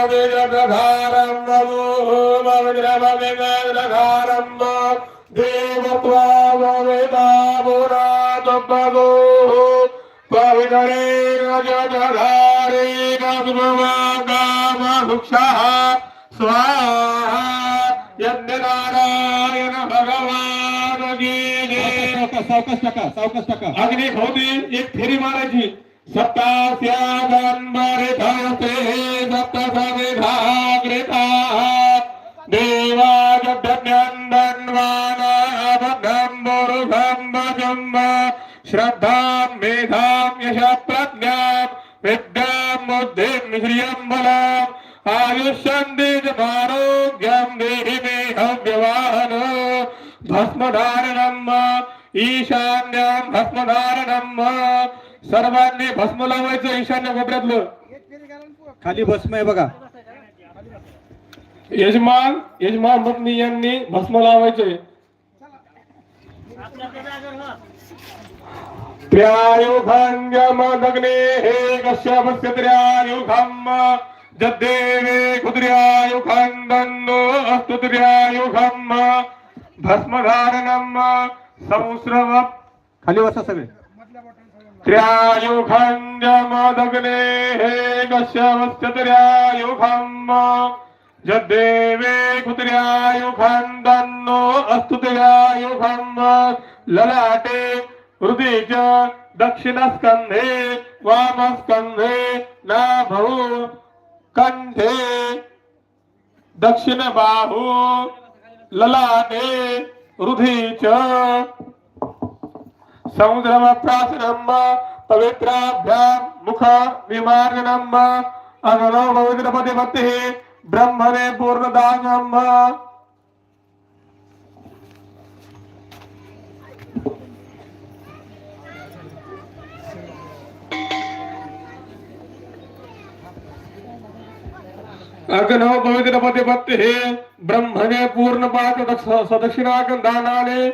पवित्रपवित्रधारं वमो पवित्रपवित्रधारं देवत्वा भविता पुरातपगो पवित्रेण जगधारेण गामवृक्षः स्वाहा यज्ञनारायण भगवान की जय. सावकाश टाका सावकाश टाका अग्नी होती एक फेरी मारायची सप्तास्या गणबरे धास्ते सप्त सविधाग्रिता देवाजन्वन्वानाबद्धं मुरुघं भजं श्रद्धां मेधां यश प्रज्ञां विद्यां बुद्धिं श्रियं बलम् आयुष्यं देहि मे हव्यवाहन भस्मधारणम् ईशान्यं भस्मधारणम् सर्वांनी भस्म लावायचं ईशान्य कोपऱ्यातलं. खाली भस्म आहे बघा. यजमान यजमान पत्नी यांनी भस्म लावायचंय त्र्यायुखंजमदग्ने हे कश्यपस्य त्र्यायुखम् जद्देवे कुद्र्यायुखन्दन्नो अस्तु त्र्यायुखम् भस्मधारणम् संस्रव खाली बसा सगळे. त्र्यायुखंजमदग्ने हे कश्यपस्य त्र्यायुखम् जद्देवे कुत्र्यायुखन्दन्नो अस्तु त्र्यायुखम्। ललाटे हृदि च दक्षिणस्कन्धे वामस्कन्धे नाभौ कण्ठे दक्षिणबाहु ललाटे हृदि च समुद्रमप्रासनम् पवित्राभ्यां मुख विमार्जनम् अननो पवित्रपतिपत्तिः ब्रह्मणे पूर्णदानम् अग्नो पवित्रपतिपत्तिः ब्रह्मणे पूर्णपाक सदक्षिणाकं दानाने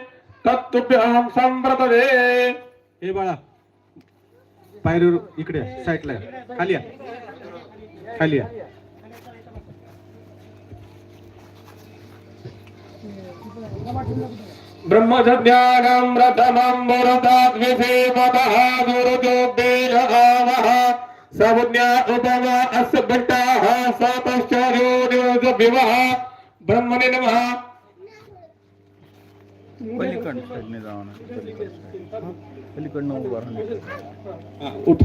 तत्तुभ्यहं संप्रतदे हे बाळा. पायरीवर इकडे साईडला. खाली या. खाली या. ब्रह्मज्ञानं रथमं मुरताद्विधीमतः गुरुजोग्देशभावः समुज्ञा उपमा अस्य भट्टाः सतश्चर्योनिवः ब्रह्मणे नमः। पलीकडं साईडने जावं ना पलीकडं पलीकडनं उभं राहणं हा, उठ.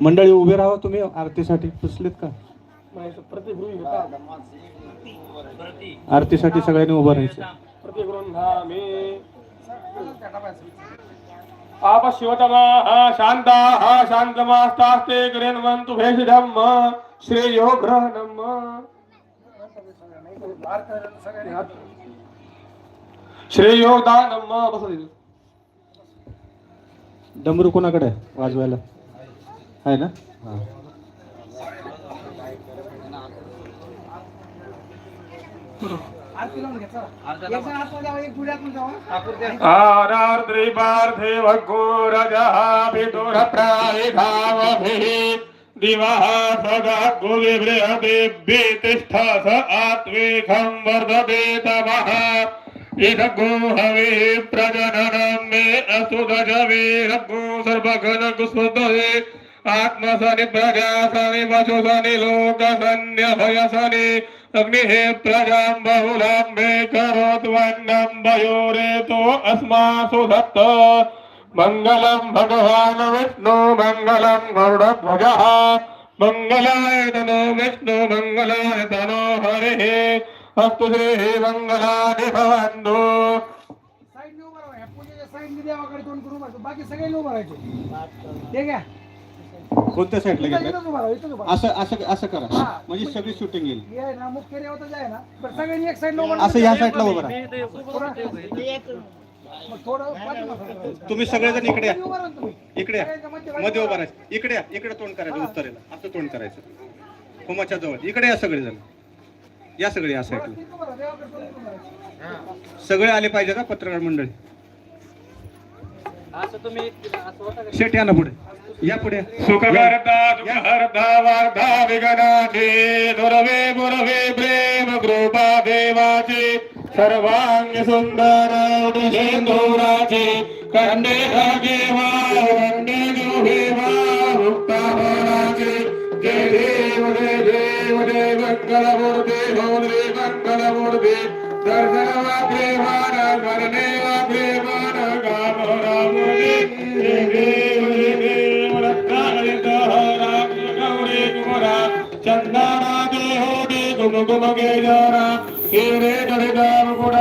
मंडळी उभे राहा तुम्ही आरतीसाठी. पुसलेत का? आरतीसाठी सगळ्यांनी उभं राहायचं. आप शिवतमाः शान्ताः शान्तमास्तास्ते गृह्णवन्तु भेषजम् श्रेयो ग्रहणम् श्रेयो दानम् बसा डमरू कोणाकडे आहे? वाजवायला. आहे ना? हा. आरार्द्रि पार्थे भग्गोरजः विदुरप्रायिधावभिः दिवः सदा गुविबृहदेभ्ये तिष्ठ स आत्वेखं वर्धते तमः इदगो हवे प्रजननं मे असुदजवे आत्मसनि प्रजासनि वशुसनि लोकसन्यभयसनि अग्निः प्रजां बहुलां मे करोत्वन्नं वयोरेतो अस्मासु दत्त। मङ्गलं भगवान् विष्णु मङ्गलं गरुडध्वजः मङ्गलाय तनो विष्णु मङ्गलाय तनो हरिः। अस्तु श्रीः मङ्गलानि भवन्तु बाकी सगळे लोक राहायचे. ठीक आहे? कोणत्या साईडला इथं- घेतलं इथंच उभं राहा, इथंच उभं राहा. असं असं असं करा. हा. म्हणजे सगळी शूटिंग येईल. हे आहे ना मुख्य देवता आहे ना. बरं सगळ्यांनी एक साईड उभं असं या साईडला उभं राहा. मग थोडं पाठीमागं. तुम्ही सगळेजण इकडे या. उभं राहा ना तुम्ही. इकडे या. सगळ्यांच्या मध्ये उभं राहायचं इकडे या. इकडे तोंड करायचं उत्तरेला. असं तोंड करायचं. होमाच्या जवळ. इकडे या सगळेजण. या सगळे या. साईडला तिथं उभं राहा, देवाकडे तोंड करून राहायचं. सगळे आले पाहिजे का पत्रकार मंडळी. शेट या ना पुढे. या पुढे. सुख करता दुःख हरता वार्धा विघ्नाचे दुर्वे बुरवे प्रेम कृपा देवाचे सर्वांग सुंदर उदुषेंदुराचे कंडे धागे वांडे जोहे मुक्तावराचे जय देव जय देव जय मंगलमूर्ती भोले मंगलमूर्ती. दर्शन वाग्रे मान स्मरणे वाग्रे मान गामोरा मूर्ती जय देव जय देव ದುಡುಮುಗೆಯೋರ ಹೀರೇ ನಡೆದಾರು ಕೂಡ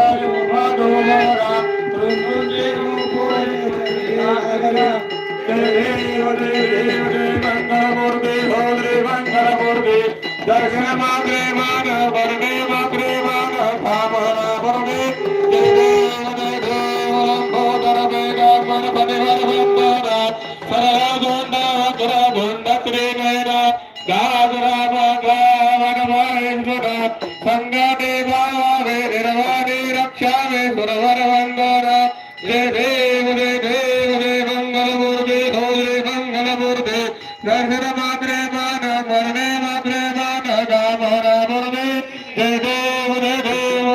मंगलमूर्ती दर्शन मात्रे मान मरणे मात्रे मान गामरा मुरणे जय देव जय देव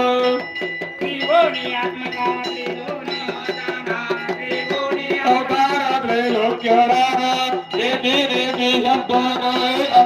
अवतारात्रे लोक्यराना येते देवी शब्दानाय अनुमाना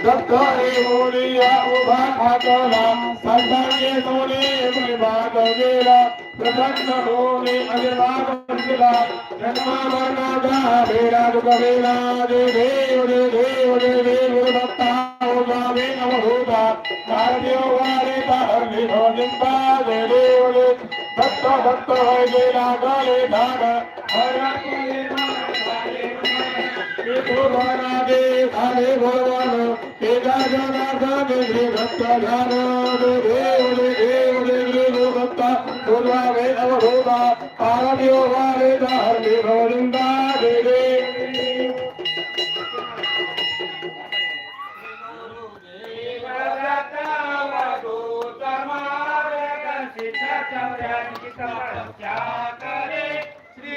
जय दत्त रे बोलिया उभा ठाकला संतांचे सोने परिभाग गेला प्रसन्न होणे अजिबाग गेला जन्म मरणाचा वेळा दुख वेळा जय देव दे देव दे देव गुरुदत्ता हो स्वामी नमोता आरती वाले दारले गोविंदा दे देव दे दत्त दत्त होय गेला गले धाग भगवानादे झाले ভুবনাবে হরে ভুবন এটা জনার্দন ভক্ত জন ভূতাবে অবভূত পারমিও বারে ধর্মে গোবিন্দা দেবে। क्या करे श्री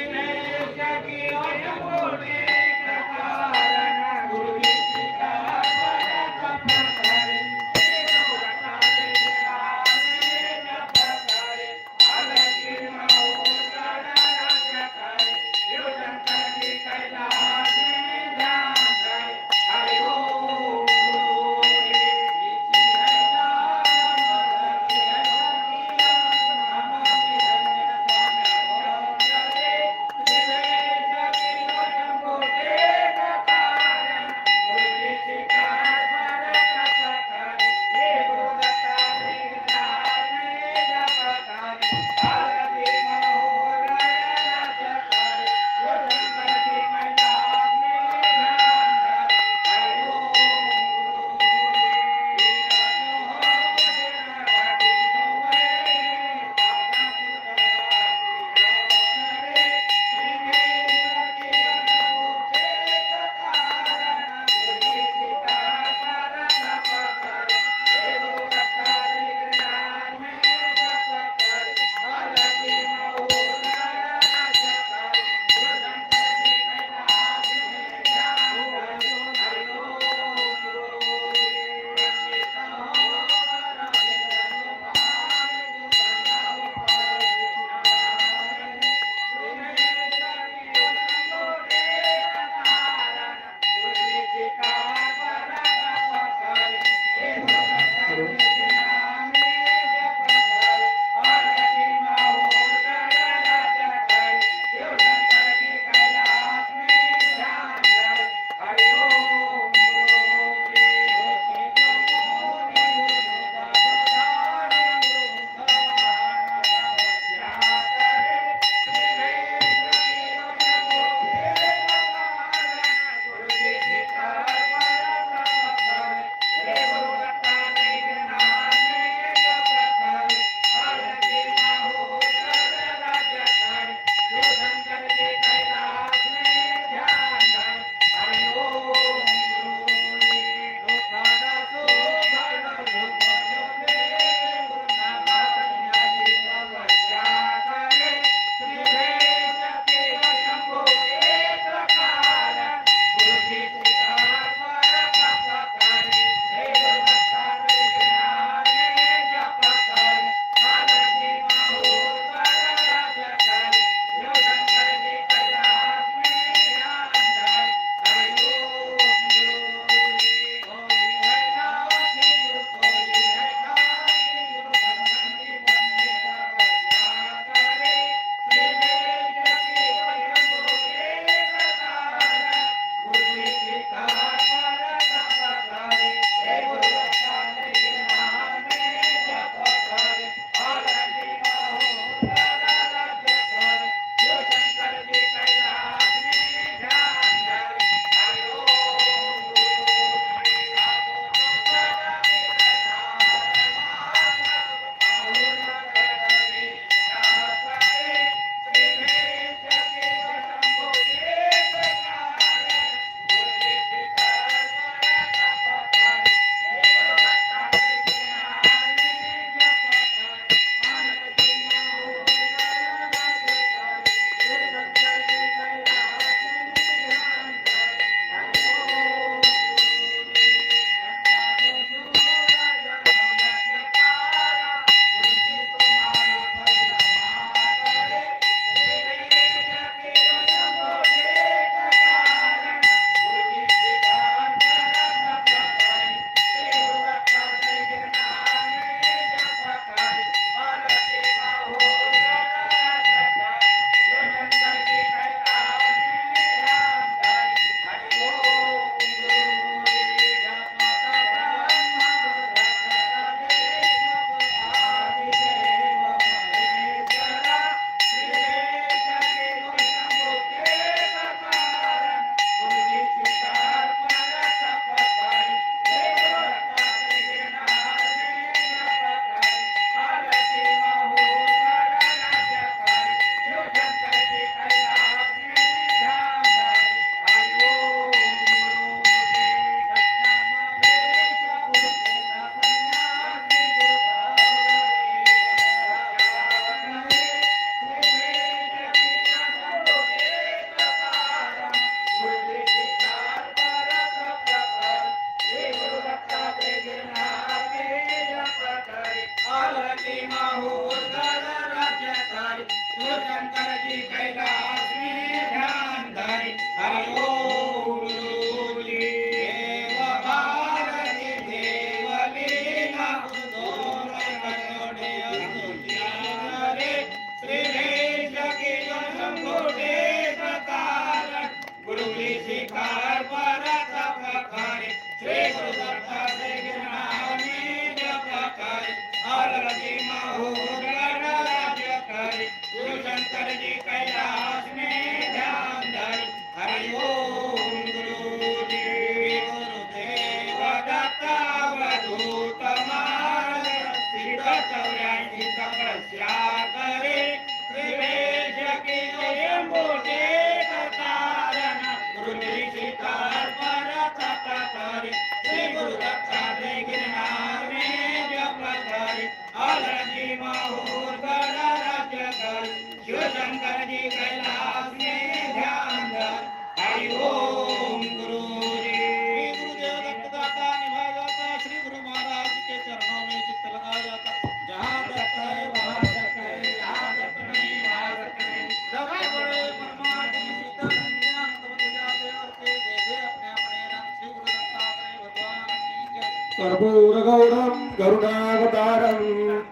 కరుణావతారం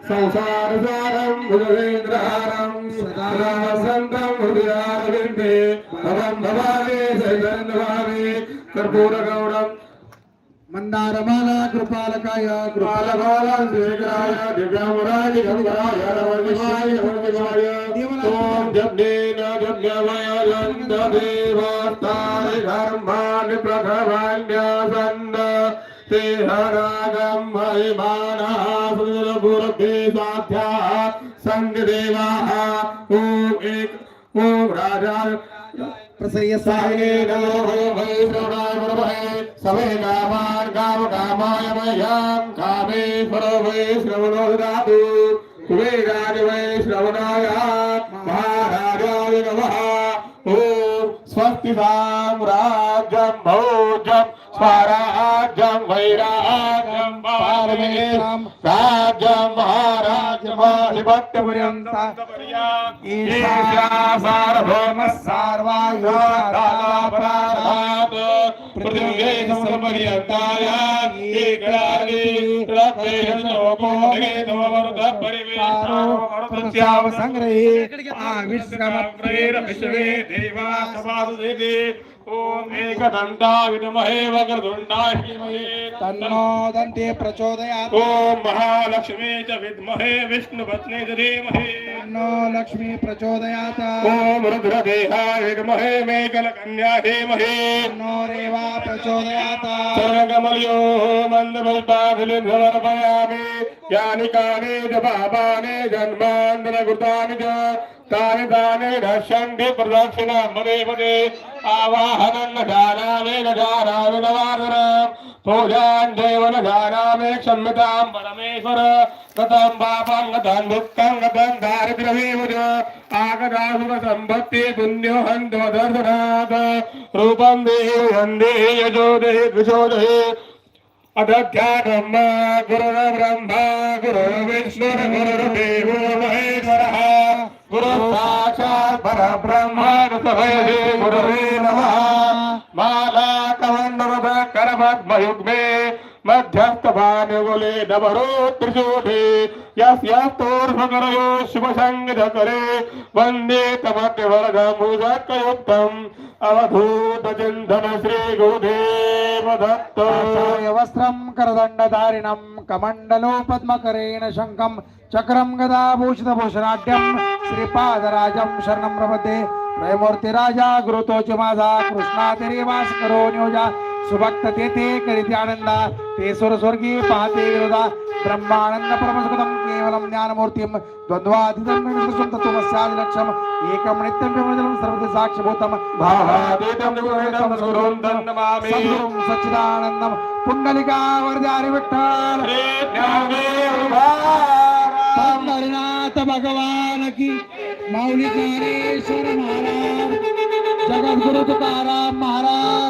సంసారసారం భుజవేంద్రహారం సదాసంతం హృదయారవిందే భవం భవామి సైతం భవామి కర్పూర గౌడం. మందారమాల కృపాలకాయ కృపాలకాల శ్రీకరాయ దివ్యామరాయ గంగరాయ రమణివాయ రమణివాయ ఓం జబ్దేన ते हरागं महिमानः सुरभुरभे साध्याः एक राजा नमो वै श्रवणाय वै सवे कामान् काम कामाय मह्यं कामेश्वर वै श्रवणो वै श्रवणाय महाराजाय नमः। ॐ स्वस्ति साम्राज्यं भोजं स्वराज्यं పరాజం వైరాజం పారమేశం రాజం మహారాజమాధిపత్యపర్యంత ఈశాసార్వమ సార్వాయురాలాపరాధ విశ్రమ ప్రేర విశ్వే దేవా సమాధు ఓం ఏకదండా విద్మహే వక్రదుండాయ ధీమహి తన్నో దంతే ప్రచోదయాత్ ఓం మహాలక్ష్మీ చ విద్మహే విష్ణుపత్ని ధీమహి తన్నో లక్ష్మీ ప్రచోదయాత్ ఓం రుద్రదేహాయ విద్మహే మేకలకన్యా ధీమహి తన్నో రేవా ప్రచోదయాత్ సర్వకమలయో మందభుష్టాభిలిం సమర్పయామి యాని కాని జ పాపాని జన్మాంతరకృతాని చ तानि तानि नश्यन्ति प्रदक्षिणां पदे पदे आवाहनं न जानामि न जानामि न वादरम् पूजां देव न जानामि क्षम्यतां परमेश्वर गतं पापं गतं दुःखं गतं दारिद्र्यमेव च आगता सुखसम्पत्ति पुण्यो हन्तमदर्शनात् रूपं देहि देहि यजो देहि द्विषो देहि अदध्यात्म गुरुर्ब्रह्मा गुरुर्विष्णुर् गुरुर्देवो महेश्वरः गुरु साक्षात् परब्रह्म तस्मै गुरुवे नमः। माला कमण्डलद करपद्मयुग्मे मध्यस्थभानुगुले नवरो त्रिशूटे यस्यस्तोर्भकरयो शुभसङ्गधकरे वन्दे तमद्यवरदमुदकयुक्तम् अवधूतचिन्तन श्रीगुरुदेव दत्त। काषाय कमण्डलो पद्मकरेण शङ्खं चक्रं गदाभूषितभूषणाढ्यं श्रीपादराजं शरणं प्रपदे त्रयमूर्तिराजा गुरुतोच माझा कृष्णातिरेवास्करो करो सुभक्त तेथे करीते आनंदा ते सुर स्वर्गी पाहते विरोधा ब्रह्मानंद परमसुखदं केवलं ज्ञानमूर्तिं द्वन्द्वातीतं तत्त्वमस्यादिलक्ष्यम् एकं नित्यं विमजलं सर्वदा साक्षिभूतं भावातीतं गुरुवेदं सुरुं तन्नमामि सद्गुरुं सच्चिदानन्दं पुण्डलिकावर्धारि विठ्ठल श्री ज्ञानदेव महाराज पंढरीनाथ भगवान की माऊली ज्ञानेश्वर महाराज जगद्गुरु तुकाराम महाराज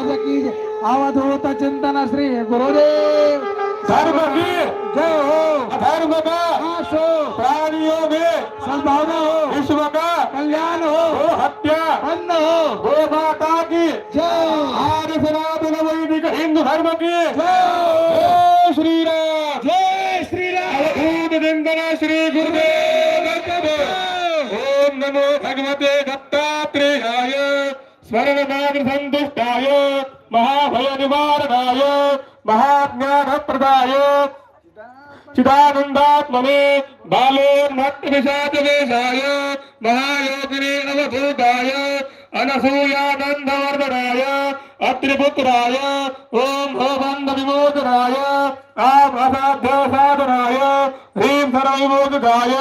की जय. अवधूत चिंतन श्री गुरुदेव धर्म की जय हो। अधर्म का नाश हो प्राणियों में सद्भावना हो। विश्व का कल्याण हो। गो हत्या बंद हो। गो माता की। जय आर्य सनातन वैदिक हिंदू धर्म की। जय श्री राम जय श्रीराम अवधूत चिंतन श्री गुरुदेव दत्त ओम नमो भगवते दत्तात्रेयाय स्मरणनाथ संतुष्टाय महाभय महाज्ञानप्रदाय। चिदानन्दात्मने बालोन्मत्तविषादवेशाय चिदानंदात्मने महायोगिने अवभूताय अनसूयानन्दवर्धनाय अत्रिपुत्राय ओम भोबन्धविमोचनाय आम् असाध्यसाधनाय ह्रीं सर्वविमोचनाय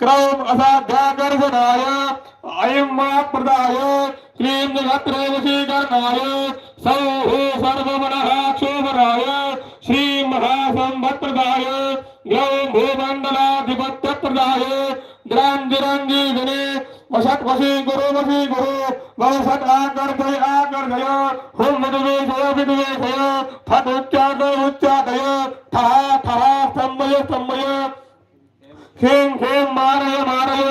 क्रौम् असाध्याकर्षणाय ऐं प्रदाय। श्रीं जगत्रे वशीकरणाय सौः सर्वमनः क्षोभराय श्री महासंभत्प्रदाय ग्लौं भूमण्डलाधिपत्यप्रदाय द्राञ्जिरञ्जी गणे वशत् वशी गुरु वशी गुरु वशत् आकर्षय आकर्षय हुं विद्वेषय विद्वेषय फट् उच्चाटय उच्चाटय ठः ठः स्तम्भय स्तम्भय ह्रीं ह्रीं मारय मारय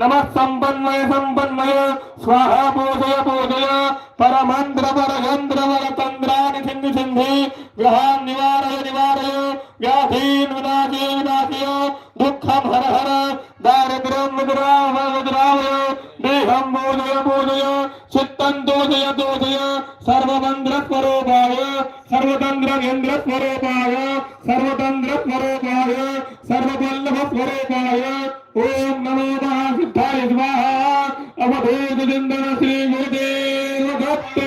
नमः सम्पन्मय सम्पन्मय स्वाहा पूजय पूजय परमन्त्र परयन्त्र वरतन्द्राणि सिन्धि सिन्धि ग्रहान् निवारय निवारय व्याधीन् विनाशय विनाशय दुःखं हर हर दारिद्र्यं मुद्राव मुद्रावय देहं मोदय मोदय चित्तं दोषय दोषय सर्वमन्त्रस्वरूपाय सर्वतन्त्रकेन्द्रस्वरूपाय सर्वतन्त्रस्वरूपाय सर्ववल्लभस्वरूपाय ॐ नमो महासिद्धाय स्वाहा अवधूतचिन्तन श्री गुरुदेव दत्त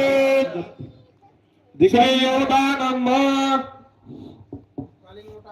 दिशयोदानम्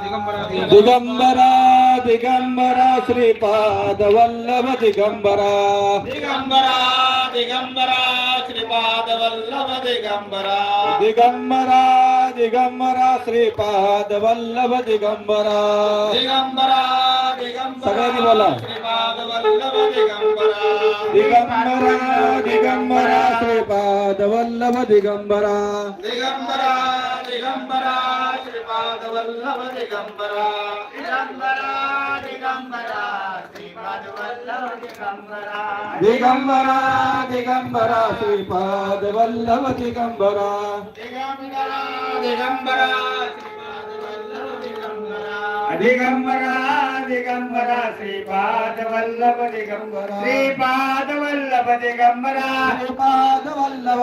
దిగంబర దిగంబర. శ్రీపాద వల్లభ దిగంబర. దిగంబర దిగంబర శ్రీపాద వల్లభ దిగంబర. దిగంబర దిగంబర శ్రీపాద వల్లభ దిగంబర దిగంబర సగని వల్ల దిగంబర. దిగంబర శ్రీపాద వల్లభ దిగంబర. దిగంబర దిగంబర శ్రీపాదవల్లవ దిగంబరా దిగంబరా దిగంబరా శ్రీపాదవల్లవ దిగంబరా దిగంబరా దిగంబరా శ్రీపాదవల్లవ దిగంబరా దిగంబరా దిగంబరా దిగంబర దిగంబర శ్రీపాద వల్లభ దిగంబర శ్రీపాద వల్లభ దిగంబర శ్రీపాద వల్లభ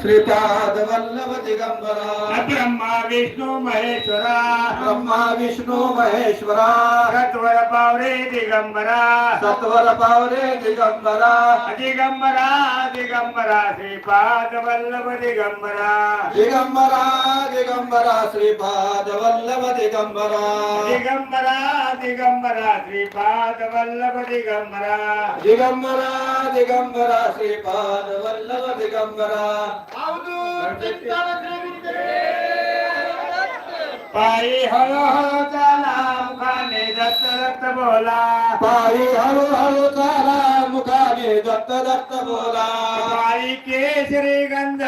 శ్రీపాదవల్లభ దిగంబర బ్రహ్మ విష్ణు మహేశ్వర బ్రహ్మ విష్ణు మహేశ్వర సత్వర పావరే దిగంబర సత్వర పావరే దిగంబర దిగంబర దిగంబర శ్రీపాదవల్లభ దిగంబర దిగంబర దిగంబర శ్రీపాదవల్లభ దిగంబర దిగంబర దిగంబర శ్రీపాదవల్లభ దిగంబర దిగంబర దిగంబర శ్రీపాదవల్లభ దిగంబర दिगंबरा पायी हळू हळू चाला मुखाने दत्त दत्त बोला. पायी हळू हळू चाला मुखाने दत्त दत्त बोला. पायी केसरी गंध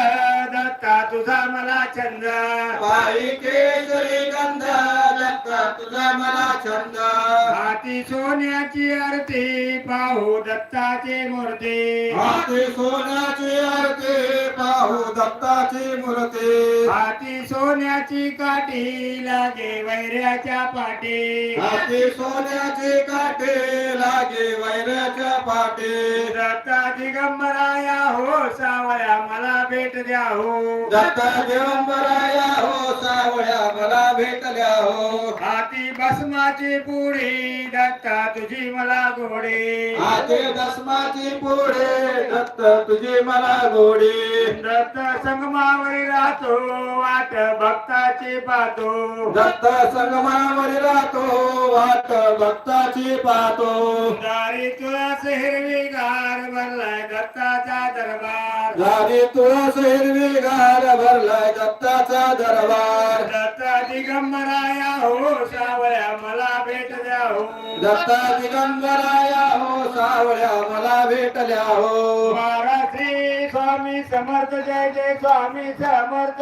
दत्ता तुझा मला छंद? पायी केसरी गंध दत्त तुझा मला छंद. हाती सोन्याची आरती पाहू दत्ताची मूर्ती. हाती सोन्याची आरती पाहू दत्ताची मूर्ती. हाती सोन्याची काठी लागे वैऱ्याच्या पाठी. हाती सोन्याची काठी लागे दत्ताच्या पाठी. दत्ता दिगंबराया हो सावळ्या मला भेट द्या हो. दत्ता दिगंबराया हो सावळ्या मला भेटल्या हो. हाती भस्माची पुढी दत्ता तुझी मला गोडी. आते दसमाची पुढे दत्त तुझी मला गोडी. दत्त संगमावरी राहतो वाट भक्ताची पाहतो. दत्त संगमावरी राहतो वाट भक्ताची पाहतो. दारी तुळस हिरवी गार भरलाय दत्ताचा दरबार. झाली तुळस हिरवी गार भरलाय दत्ताचा दरबार. दत्ता दिगंबराया हो सावळ्या मला भेट द्या हो. दत्ता दिगंबराया हो सावळ्या मला भेटल्या हो. महाराज श्री स्वामी समर्थ जय जय स्वामी समर्थ.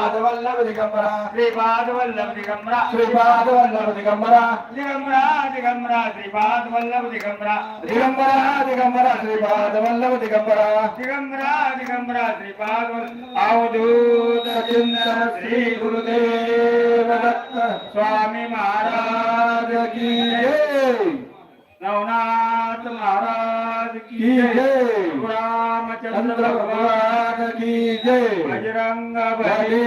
శ్రీపాదవల్లభ దిగంబర శ్రీపాదవల్లభ దిగంబర శ్రీపాదవల్లభ దిగంబర దిగంబర దిగంబర శ్రీపాదవల్లభ దిగంబర దిగంబర దిగంబర శ్రీపాదవల్లభ దిగంబర దిగంబర దిగంబర శ్రీపాదవల్ల అవధూత చింతన శ్రీ గురుదేవ దత్త స్వామి మహారాజ కీ నవనాథ మహారాజ కీ రామచంద్ర భగవాన్ जय। बजरंग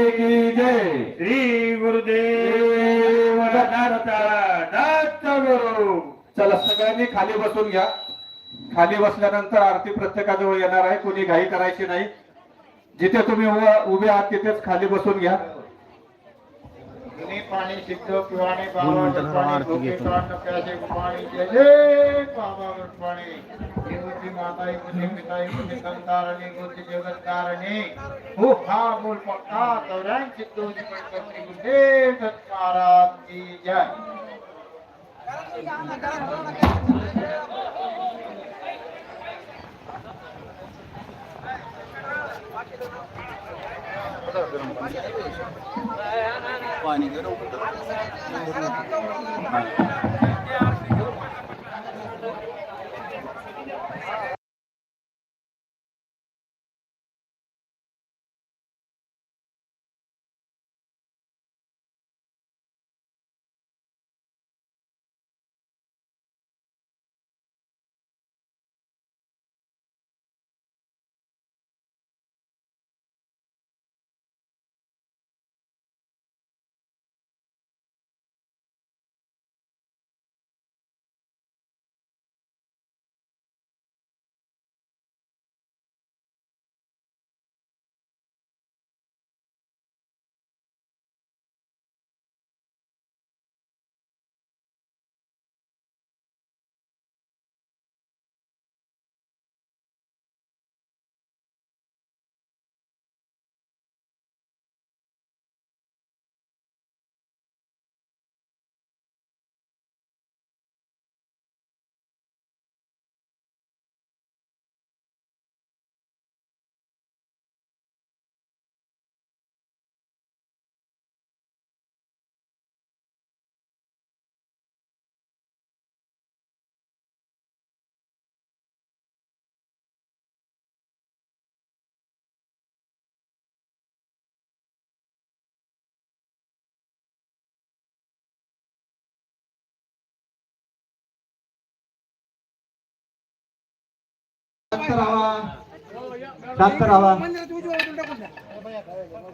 की जय। श्री गुरुदेव दत्त गुरु चला सगळ्यांनी खाली बसून घ्या. खाली बसल्यानंतर आरती प्रत्येकाजवळ येणार आहे. कोणी घाई करायची नाही. जिथे तुम्ही उभा- उभे आहात तिथेच खाली बसून घ्या. पाणी सिद्ध पिवाणे बाबा पाणी भोगे काढणं प्यासे पाणी जय जय बाबा पाणी देवती माता इकुते पिता इकुते संतारणे गोती जगत कारणे हो हा बोल पक्का. गुरुदेव दत्त महाराज की जय. पाणी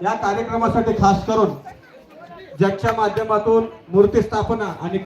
या कार्यक्रमासाठी खास करून ज्याच्या माध्यमातून मूर्ती स्थापना आणि